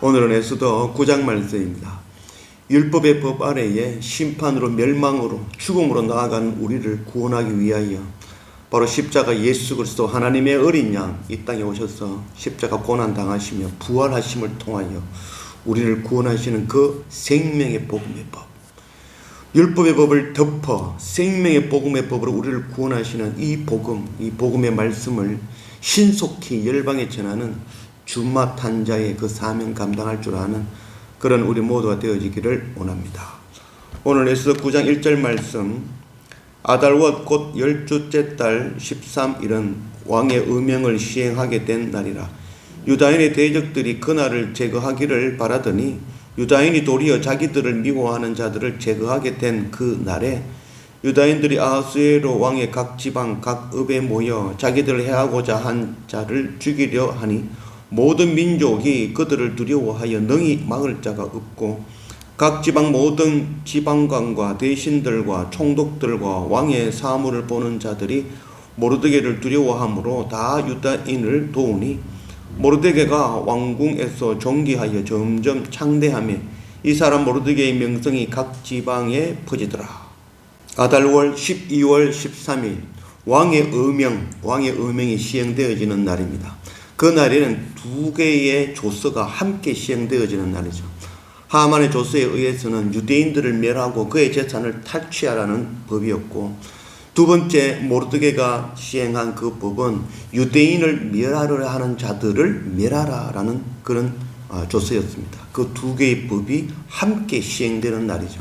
오늘은 에스더 9장 말씀입니다. 율법의 법 아래에 심판으로 멸망으로 죽음으로 나아가는 우리를 구원하기 위하여 바로 십자가 예수 그리스도 하나님의 어린 양 이 땅에 오셔서 십자가 고난 당하시며 부활하심을 통하여 우리를 구원하시는 그 생명의 복음의 법. 율법의 법을 덮어 생명의 복음의 법으로 우리를 구원하시는 이 복음, 이 복음의 말씀을 신속히 열방에 전하는 주마 탄 자의 그 사명 감당할 줄 아는 그런 우리 모두가 되어지기를 원합니다. 오늘 에스더 9장 1절 말씀 아달월 곧 열주째 달 13일은 왕의 의명을 시행하게 된 날이라 유다인의 대적들이 그날을 제거하기를 바라더니 유다인이 도리어 자기들을 미워하는 자들을 제거하게 된 그 날에 유다인들이 아하수에로 왕의 각 지방 각 읍에 모여 자기들을 해하고자 한 자를 죽이려 하니 모든 민족이 그들을 두려워하여 능히 막을 자가 없고 각 지방 모든 지방관과 대신들과 총독들과 왕의 사물을 보는 자들이 모르드게를 두려워하므로 다 유다인을 도우니 모르드게가 왕궁에서 존귀하여 점점 창대하며 이 사람 모르드게의 명성이 각 지방에 퍼지더라. 아달월 12월 13일 왕의 의명, 왕의 의명이 시행되어지는 날입니다. 그 날에는 두 개의 조서가 함께 시행되어지는 날이죠. 하만의 조서에 의해서는 유대인들을 멸하고 그의 재산을 탈취하라는 법이었고 두 번째 모르드게가 시행한 그 법은 유대인을 멸하려 하는 자들을 멸하라라는 그런 아, 조서였습니다. 그 두 개의 법이 함께 시행되는 날이죠.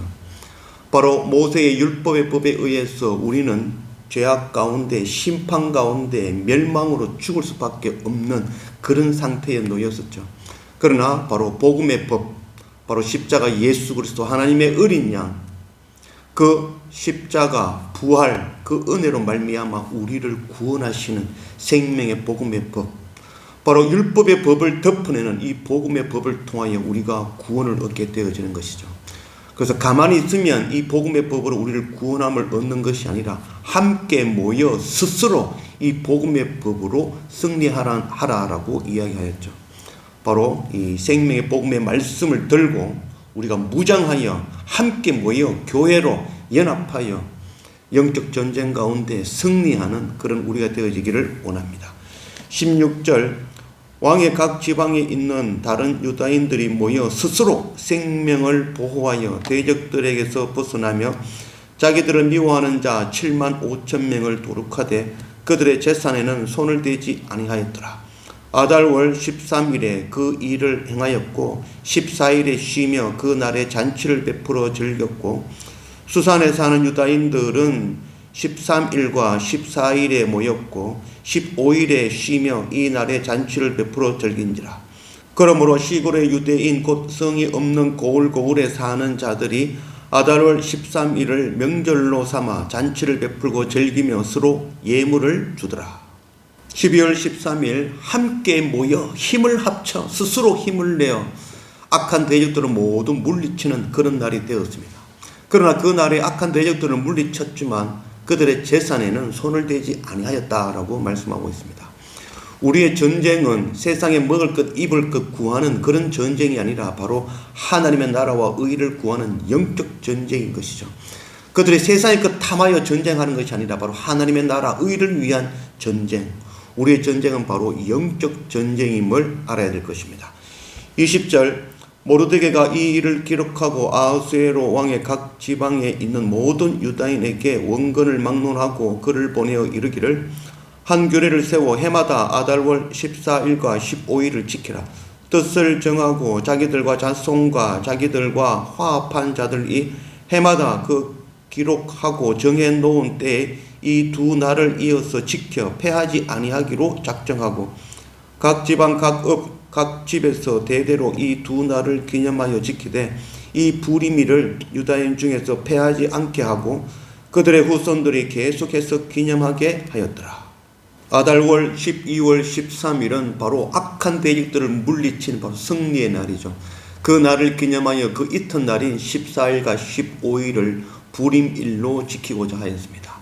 바로 모세의 율법의 법에 의해서 우리는 죄악 가운데 심판 가운데 멸망으로 죽을 수밖에 없는 그런 상태에 놓였었죠. 그러나 바로 복음의 법, 바로 십자가 예수 그리스도 하나님의 어린 양, 그 십자가 부활 그 은혜로 말미암아 우리를 구원하시는 생명의 복음의 법, 바로 율법의 법을 덮어내는 이 복음의 법을 통하여 우리가 구원을 얻게 되어지는 것이죠. 그래서 가만히 있으면 이 복음의 법으로 우리를 구원함을 얻는 것이 아니라 함께 모여 스스로 이 복음의 법으로 승리하라라고 이야기하였죠. 바로 이 생명의 복음의 말씀을 들고 우리가 무장하여 함께 모여 교회로 연합하여 영적 전쟁 가운데 승리하는 그런 우리가 되어지기를 원합니다. 16절 왕의 각 지방에 있는 다른 유다인들이 모여 스스로 생명을 보호하여 대적들에게서 벗어나며 자기들을 미워하는 자 7만 5천 명을 도륙하되 그들의 재산에는 손을 대지 아니하였더라. 아달월 13일에 그 일을 행하였고 14일에 쉬며 그 날에 잔치를 베풀어 즐겼고 수산에 사는 유다인들은 13일과 14일에 모였고 15일에 쉬며 이 날에 잔치를 베풀어 즐긴지라. 그러므로 시골의 유대인 곧 성이 없는 고을고을에 사는 자들이 아달월 13일을 명절로 삼아 잔치를 베풀고 즐기며 서로 예물을 주더라. 12월 13일 함께 모여 힘을 합쳐 스스로 힘을 내어 악한 대적들을 모두 물리치는 그런 날이 되었습니다. 그러나 그 날에 악한 대적들을 물리쳤지만 그들의 재산에는 손을 대지 아니하였다라고 말씀하고 있습니다. 우리의 전쟁은 세상에 먹을 것, 입을 것 구하는 그런 전쟁이 아니라 바로 하나님의 나라와 의를 구하는 영적 전쟁인 것이죠. 그들의 세상의 것 탐하여 전쟁하는 것이 아니라 바로 하나님의 나라, 의를 위한 전쟁. 우리의 전쟁은 바로 영적 전쟁임을 알아야 될 것입니다. 20절 모르드게가 이 일을 기록하고 아하수에로 왕의 각 지방에 있는 모든 유다인에게 원건을 막론하고 그를 보내어 이르기를 한 규례를 세워 해마다 아달월 14일과 15일을 지키라. 뜻을 정하고 자기들과 자손과 자기들과 화합한 자들이 해마다 그 기록하고 정해 놓은 때에 이 두 날을 이어서 지켜 패하지 아니하기로 작정하고 각 지방 각읍 각 집에서 대대로 이 두 날을 기념하여 지키되 이 부리미를 유다인 중에서 패하지 않게 하고 그들의 후손들이 계속해서 기념하게 하였더라. 아달월 12월 13일은 바로 악한 대적들을 물리친 바로 승리의 날이죠. 그 날을 기념하여 그 이튿날인 14일과 15일을 부림일로 지키고자 하였습니다.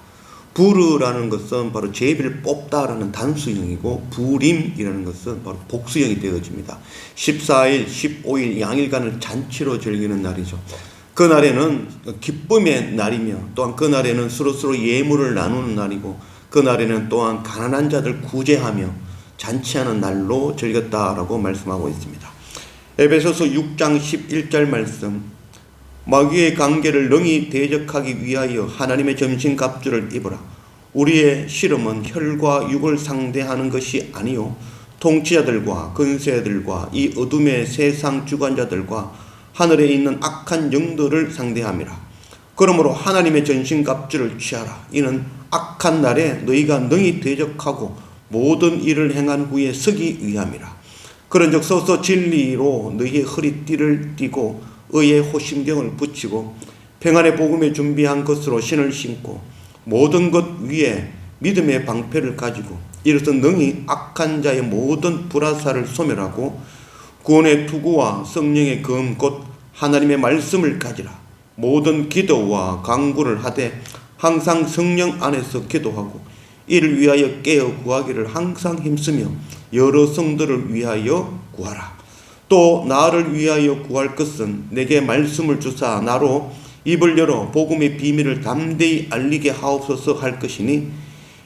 부르라는 것은 바로 제비를 뽑다라는 단수형이고 부림이라는 것은 바로 복수형이 되어집니다. 14일, 15일 양일간을 잔치로 즐기는 날이죠. 그날에는 기쁨의 날이며 또한 그날에는 서로서로 예물을 나누는 날이고 그날에는 또한 가난한 자들 구제하며 잔치하는 날로 즐겼다라고 말씀하고 있습니다. 에베소서 6장 11절 말씀 마귀의 관계를 능히 대적하기 위하여 하나님의 전신갑주를 입으라. 우리의 실험은 혈과 육을 상대하는 것이 아니요 통치자들과 근세들과 이 어둠의 세상 주관자들과 하늘에 있는 악한 영들을 상대함이라. 그러므로 하나님의 전신갑주를 취하라. 이는 악한 날에 너희가 능히 대적하고 모든 일을 행한 후에 서기 위함이라. 그런즉 서서 진리로 너희의 허리띠를 띠고 의의 호심경을 붙이고 평안의 복음에 준비한 것으로 신을 신고 모든 것 위에 믿음의 방패를 가지고 이로써 능히 악한 자의 모든 불화사를 소멸하고 구원의 투구와 성령의 검 곧 하나님의 말씀을 가지라 모든 기도와 강구를 하되 항상 성령 안에서 기도하고 이를 위하여 깨어 구하기를 항상 힘쓰며 여러 성들을 위하여 구하라. 또 나를 위하여 구할 것은 내게 말씀을 주사 나로 입을 열어 복음의 비밀을 담대히 알리게 하옵소서 할 것이니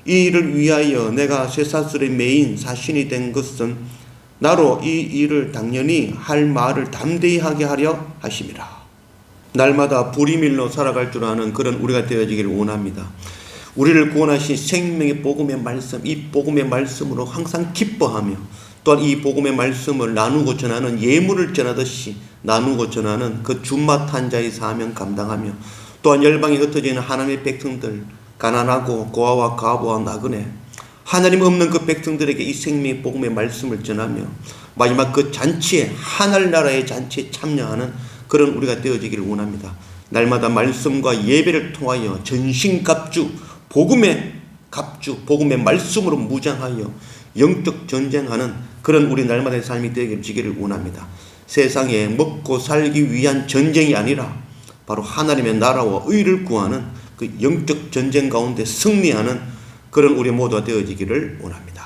이 일을 위하여 내가 쇠사슬의 메인 사신이 된 것은 나로 이 일을 당연히 할 말을 담대히 하게 하려 하심이라. 날마다 불이밀로 살아갈 줄 아는 그런 우리가 되어지기를 원합니다. 우리를 구원하신 생명의 복음의 말씀, 이 복음의 말씀으로 항상 기뻐하며 또한 이 복음의 말씀을 나누고 전하는 예물을 전하듯이 나누고 전하는 그 준맛 한 자의 사명 감당하며 또한 열방에 흩어져 있는 하나님의 백성들 가난하고 고아와 가부와 나그네 하나님 없는 그 백성들에게 이 생명의 복음의 말씀을 전하며 마지막 그 잔치에 하늘나라의 잔치에 참여하는 그런 우리가 되어지기를 원합니다. 날마다 말씀과 예배를 통하여 전신갑주 복음의 갑주 복음의 말씀으로 무장하여 영적 전쟁하는 그런 우리 날마다의 삶이 되기를 원합니다. 세상에 먹고 살기 위한 전쟁이 아니라 바로 하나님의 나라와 의를 구하는 그 영적 전쟁 가운데 승리하는 그런 우리 모두가 되어지기를 원합니다.